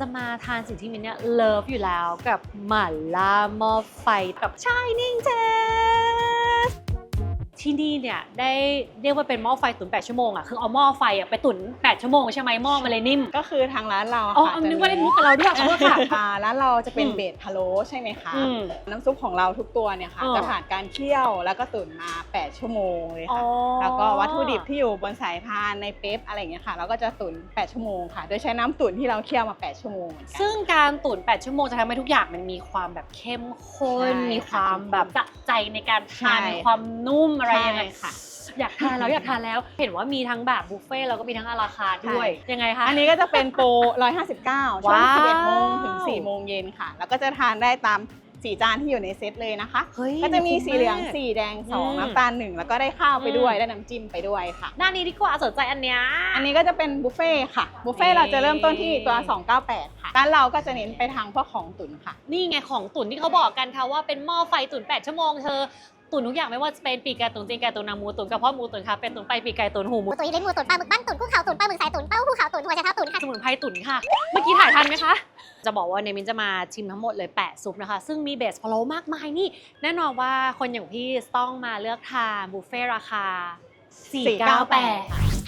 จะมาทานสิ่งที่มินเนี่ยเลิฟอยู่แล้วกับหม่าล่าหม้อไฟกับชายนิ่งเจ ที่นี่เนี่ยได้เรียกว่าเป็นหม้อไฟตุ๋น8ชั่วโมงอะคือเอาหม้อไฟอะไปตุ๋น8ชั่วโมงใช่ไหมหม้อมันเลยนิ่มก็คือทางร้านเราะอ๋อค่ะเอาจะนึกว่าเล่นมุกกับเราด้วยขอโทษค่ะ อ่าร้านเราจะเป็นอืมเบสพะโล้ใช่ไหมคะ อืมน้ำซุปของเราทุกตัวเนี่ยค่ะเออจะผ่านการเคี่ยวแล้วก็ตุ๋นมา 8 ชั่วโมงเลยอ๋อค่ะ แล้วก็วัตถุดิบที่อยู่บนสายพานในเป๊ปอะไรอย่างเงี้ยค่ะ เราก็จะตุ๋น 8 ชั่วโมงค่ะ โดยใช้น้ำตุ๋นที่เราเคี่ยวมา 8 ชั่วโมงเหมือนกัน ซึ่งการตุ๋น8ชั่วโมงจะทำให้ทุกอย่างมันมีความแบบเข้มข้น ใช่มีความแบบสะใจในการทานใช่ มีความนุ่มอะไรยังไงใช่ค่ะ อยากทานแล้วอยากทานแล้ว เห็นว่ามีทั้งแบบบุฟเฟ่ต์แล้วก็มีทั้งอาราคาร์ทด้วยใช่ยังไงคะอันนี้ก็จะเป็นโปร 159 ช่วง ว้าว 11โมงถึง 4 โมงเย็นค่ะ แล้วก็จะทานได้ตามสีจานที่อยู่ในเซตเลยนะคะ เฮ้ยก็จะมีคุ้สีเหลืองากสีแดง อืม2 น้ำตาล 1 แล้วก็ได้ข้าวไปด้วย อืม ได้น้ำจิ้มไปด้วยค่ะด้านนี้ดีกว่าสนใจอันเนี้ย อันนี้ก็จะเป็นบุฟเฟ่ต์ค่ะ บุฟเฟ่ต์เราจะเริ่มต้นที่ตัว 298 ค่ะ ร้านเราก็จะเน้นไปทางพวกของตุ๋นค่ะ นี่ไงของตุ๋นที่เขาบอกกันค่ะว่าเป็นหม้อไฟตุ๋น8ชั่วโมงเธอ ตุ๋นทุกอย่างไม่ว่าจะเป็นปีกไก่ตุ๋นตีนไก่ตุ๋นนางหมูตุ๋นกระเพาะหมูตุ๋นค่ะเป็นตุ๋นไปปีกไก่ตุ๋นหูหหมูมูตุ๋นลิ้นหมูตุ๋นปลาหมึกบ้านตุ๋นกุ้งขาวตุ๋นปลาหมึกสายตุ๋นเต้าหู้ขาวตุ๋นหัวไชเท้าตุ๋นค่ะสมุนไพรตุ๋นค่ะ เมื่อกี้ถ่ายทันไหมคะ จะบอกว่าเนยมินจะมาชิมทั้งหมดเลย8ซุปนะคะ ซึ่งมีเบสพะโล้มากมายนี่ แน่นอนว่าคนอย่างพี่ต้องมาเลือกทานบุฟเฟ่ต์ราคา498